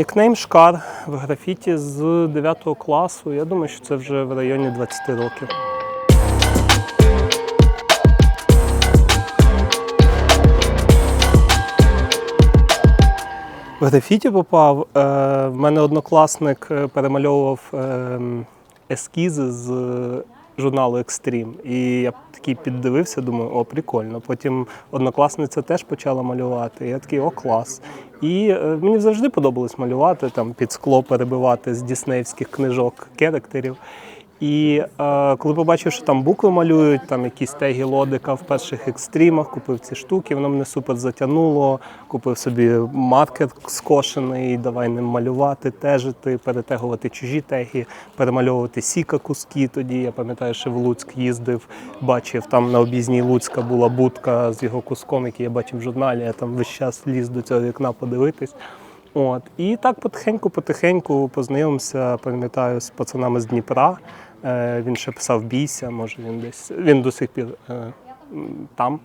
Нікнейм Шкар в графіті з 9 класу. Я думаю, що це вже в районі 20 років. В графіті попав. Е, в мене однокласник е, перемальовував е, ескізи з журналу Екстрім. І я такий піддивився, думаю, о, прикольно. Потім однокласниця теж почала малювати. Я такий, о, клас. І е, мені завжди подобалось малювати, там під скло перебивати з діснеївських книжок керактерів. І е, коли побачив, що там букви малюють, там якісь теги лодика в перших екстримах, купив ці штуки, воно мене супер затягнуло. Купив собі маркер скошений, давай ним малювати, тежити, перетегувати чужі теги, перемальовувати сіка куски. Тоді я пам'ятаю, що в Луцьк їздив, бачив там на об'їзній Луцька була будка з його куском, який я бачив в журналі. Я там весь час ліз до цього вікна подивитись. От і так потихеньку-потихеньку познайомився, пам'ятаю, з пацанами з Дніпра. Е, він ще писав бійся, може він десь він до сих пір е, там.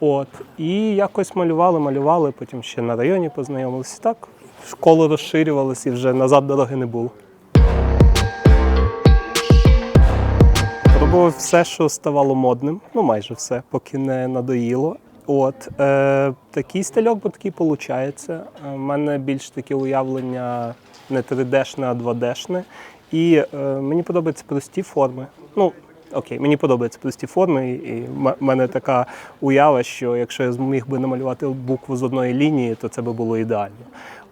От і якось малювали, малювали. Потім ще на районі познайомилися. Так школу розширювалися і вже назад дороги не було. Пробував все, що ставало модним, ну майже все, поки не надоїло. От е, такий стильок, бо такий виходить. У мене більш таке уявлення не 3D-шне, а 2D-шне. І е, мені подобаються прості форми. Ну, окей, мені подобаються прості форми, і в мене така уява, що якщо я зміг би намалювати букву з одної лінії, то це би було ідеально.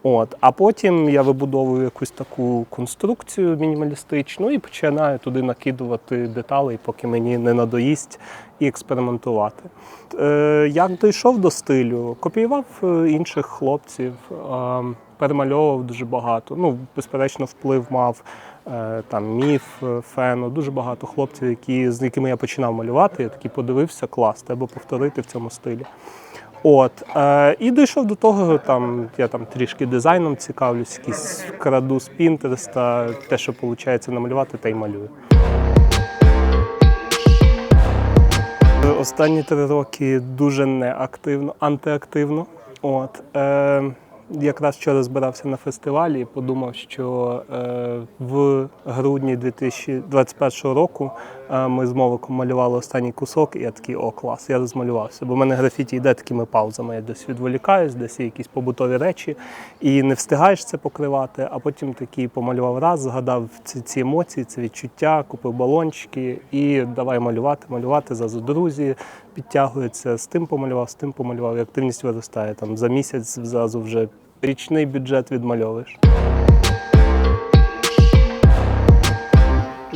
От, а потім я вибудовую якусь таку конструкцію мінімалістичну і починаю туди накидувати деталі, поки мені не надоїсть і експериментувати. Е, як дійшов до стилю, копіював е, інших хлопців, е, перемальовував дуже багато. Ну, безперечно, вплив мав там міф, е, фено, дуже багато хлопців, які, з якими я починав малювати. Я такий подивився, клас, треба повторити в цьому стилі. От е, і дійшов до того, там я там трішки дизайном цікавлюсь, якісь краду з Пінтереста, те, що виходить намалювати, те й малюю. Останні три роки дуже неактивно, антиактивно. От е, якраз вчора збирався на фестивалі і подумав, що е, в грудні 2021 року ми з Мовиком малювали останній кусок, і я такий, о, клас, я розмалювався. Бо в мене графіті йде такими паузами. Я десь відволікаюсь, десь є якісь побутові речі, і не встигаєш це покривати, а потім такий помалював раз, згадав ці, ці емоції, це відчуття, купив балончики і давай малювати, малювати зразу друзі підтягуються, з тим помалював, з тим помалював, і активність виростає. Там за місяць зразу вже річний бюджет відмальовуєш.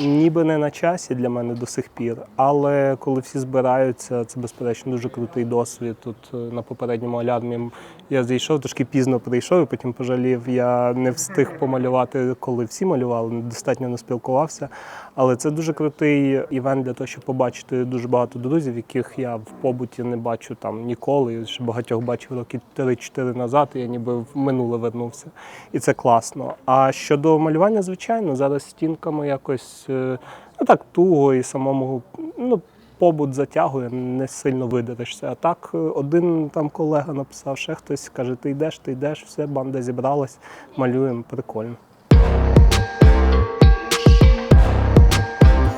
Ніби не на часі для мене до сих пір, але коли всі збираються, це безперечно дуже крутий досвід. Тут е, на попередньому алярмі я зайшов, трошки пізно прийшов, і потім пожалів. Я не встиг помалювати, коли всі малювали, достатньо не спілкувався. Але це дуже крутий івент для того, щоб побачити дуже багато друзів, яких я в побуті не бачу там ніколи. І ще багатьох бачив роки 3-4 назад. І я ніби в минуле вернувся. І це класно. А щодо малювання, звичайно, зараз стінками якось ну так туго і самому ну. Побут затягує, не сильно видерешся. А так е, один там колега написав, ще хтось каже: ти йдеш, ти йдеш, все, банда зібралась, малюємо, прикольно.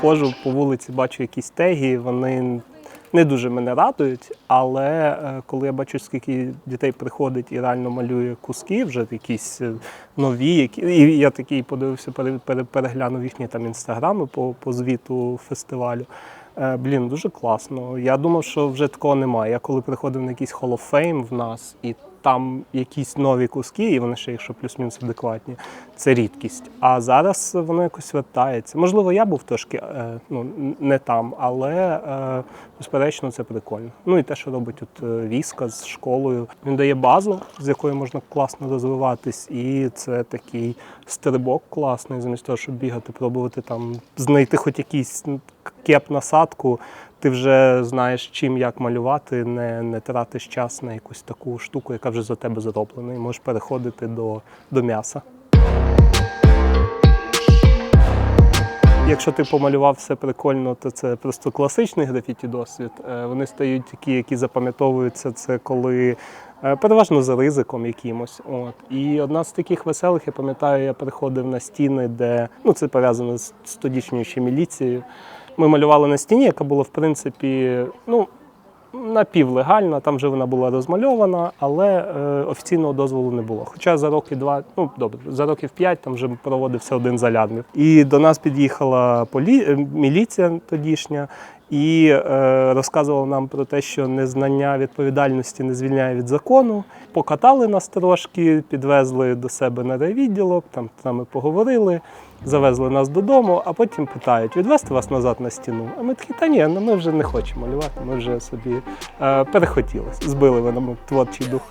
Ходжу по вулиці, бачу якісь теги, вони не дуже мене радують, але е, коли я бачу, скільки дітей приходить і реально малює куски, вже якісь е, нові, які і я такий подивився, пере- пере- переглянув їхні там інстаграми по, по звіту фестивалю. Е, Блін, дуже класно. Я думав, що вже такого немає. Я коли приходив на якийсь Fame в нас, і там якісь нові куски, і вони ще, якщо плюс-мінус адекватні, це рідкість. А зараз воно якось вертається. Можливо, я був трошки е, ну, не там, але е, безперечно це прикольно. Ну і те, що робить от е, Віска з школою. Він дає базу, з якою можна класно розвиватись, і це такий стрибок класний, замість того, щоб бігати, пробувати там знайти хоч якийсь кеп насадку. Ти вже знаєш, чим як малювати, не, не тратиш час на якусь таку штуку, яка вже за тебе зроблена, і можеш переходити до, до м'яса. Якщо ти помалював все прикольно, то це просто класичний графіті досвід. Е, Вони стають такі, які запам'ятовуються. Це коли е, переважно за ризиком якимось. От. І одна з таких веселих, я пам'ятаю, я приходив на стіни, де ну це пов'язано з тодішньою ще міліцією. Ми малювали на стіні, яка була в принципі, ну. Напівлегальна, там вже вона була розмальована, але е, офіційного дозволу не було. Хоча за роки два, ну добре, за років п'ять там вже проводився один залядник. І до нас під'їхала полі... міліція тодішня і е, розказувала нам про те, що незнання відповідальності не звільняє від закону. Покатали нас трошки, підвезли до себе на райвідділок, там з нами поговорили, завезли нас додому, а потім питають: відвести вас назад на стіну. А ми такі, та ні, ну ми вже не хочемо малювати, ми вже собі е, перехотіли. Збили ви нам творчий дух.